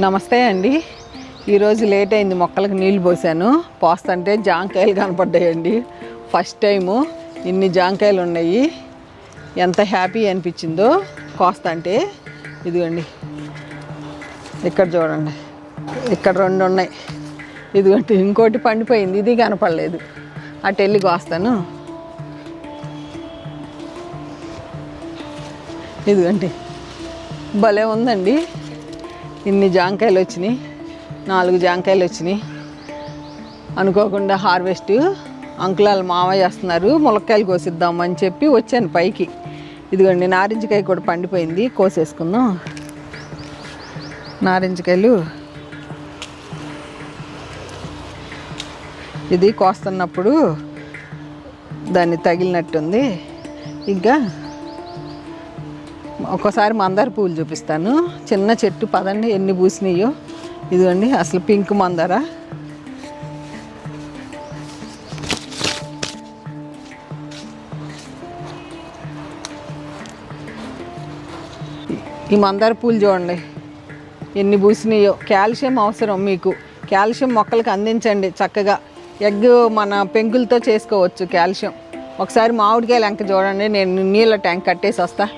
నమస్తే అండి. ఈరోజు లేట్ అయింది మొక్కలకు నీళ్ళు పోసాను. పోస్తుంటే జాంకాయలు కనపడ్డాయండి. ఫస్ట్ టైము ఇన్ని జాంకాయలు ఉన్నాయి. ఎంత హ్యాపీ అనిపించిందో కోస్తంటే ఇదిగోండి. ఇక్కడ చూడండి. ఇక్కడ రెండు ఉన్నాయి. ఇదిగోండి ఇంకోటి పండిపోయింది. ఇది కనపడలేదు. అటు వెళ్ళి కోస్తాను. ఇదిగోండి. భలే ఉందండి. ఇన్ని జాంకాయలు వచ్చినాయి. నాలుగు జాంకాయలు వచ్చినాయి. అనుకోకుండా హార్వెస్ట్ అంకులాలు మామ చేస్తున్నారు. ములక్కాయలు కోసిద్దామని చెప్పి వచ్చాను పైకి. ఇదిగోండి నారింజకాయ కూడా పండిపోయింది. కోసేసుకుందాం. నారింజకాయలు. ఇది కోస్తున్నప్పుడు దాన్ని తగిలినట్టుంది. ఇంకా ఒక్కోసారి మందార పువ్వులు చూపిస్తాను. చిన్న చెట్టు పదండి ఎన్ని పూసినాయో. ఇదిగోండి అసలు పింక్ మందార. ఈ మందార పూలు చూడండి ఎన్ని పూసినాయో. కాల్షియం అవసరం మీకు. కాల్షియం మొక్కలకు అందించండి చక్కగా. ఎగ్ మన పెంకులతో చేసుకోవచ్చు కాల్షియం. ఒకసారి మామిడికాయలు ఎంక చూడండి నేను నీళ్ళ ట్యాంక్ కట్టేసి వస్తాను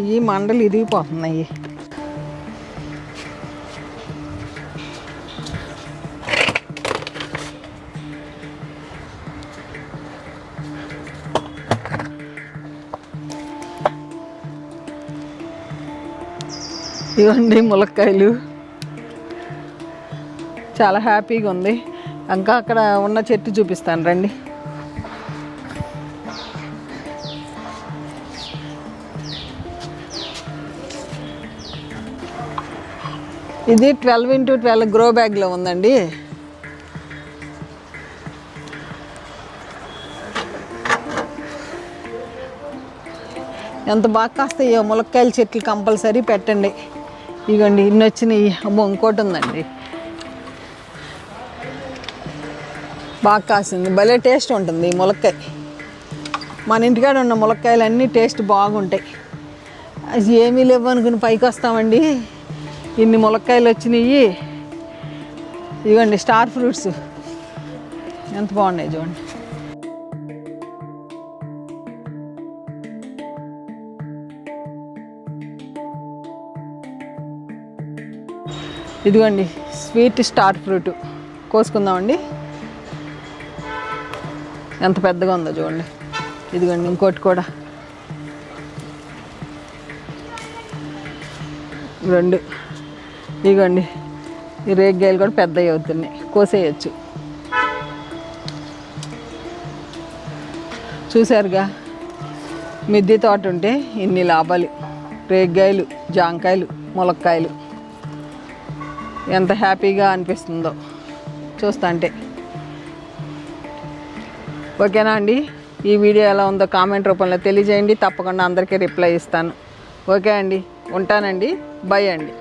ఈ మండలు ఇరిగిపోతున్నాయి. ఇవ్వండి ములక్కాయలు. చాలా హ్యాపీగా ఉంది. ఇంకా అక్కడ ఉన్న చెట్టు చూపిస్తాను రండి. ఇది ట్వెల్వ్ ఇంటూ ట్వెల్వ్ గ్రో బ్యాగ్లో ఉందండి. ఎంత బాగా కాస్తాయో ములక్కాయల చెట్లు కంపల్సరీ పెట్టండి. ఇగోండి ఇన్ని వచ్చినాయి. అమ్మో ఇంకోటి ఉందండి. బాగా కాసింది. భలే టేస్ట్ ఉంటుంది ఈ ములక్కాయ. మన ఇంటికాడ ఉన్న ములక్కాయలు అన్నీ టేస్ట్ బాగుంటాయి. అది ఏమీ లేవు అనుకుని పైకి వస్తామండి. ఇన్ని ములక్కాయలు వచ్చినాయి. ఇదిగోండి స్టార్ ఫ్రూట్స్. ఎంత బాగున్నాయి చూడండి. ఇదిగోండి స్వీట్ స్టార్ ఫ్రూట్. కోసుకుందామండి. ఎంత పెద్దగా ఉందో చూడండి. ఇదిగోండి ఇంకోటి కూడా. రెండు. ఇదిగోండి ఈ రేగ్గాయలు కూడా పెద్దవి అవుతున్నాయి. కోసేయచ్చు. చూసారుగా మిద్దె తోట ఉంటే ఇన్ని లాభాలు. రేగ్గాయలు జాంకాయలు ములక్కాయలు. ఎంత హ్యాపీగా అనిపిస్తుందో. చూస్తాంటే ఓకేనా అండి? ఈ వీడియో ఎలా ఉందో కామెంట్ రూపంలో తెలియజేయండి. తప్పకుండా అందరికీ రిప్లై ఇస్తాను. ఓకే అండి. ఉంటానండి. బై అండి.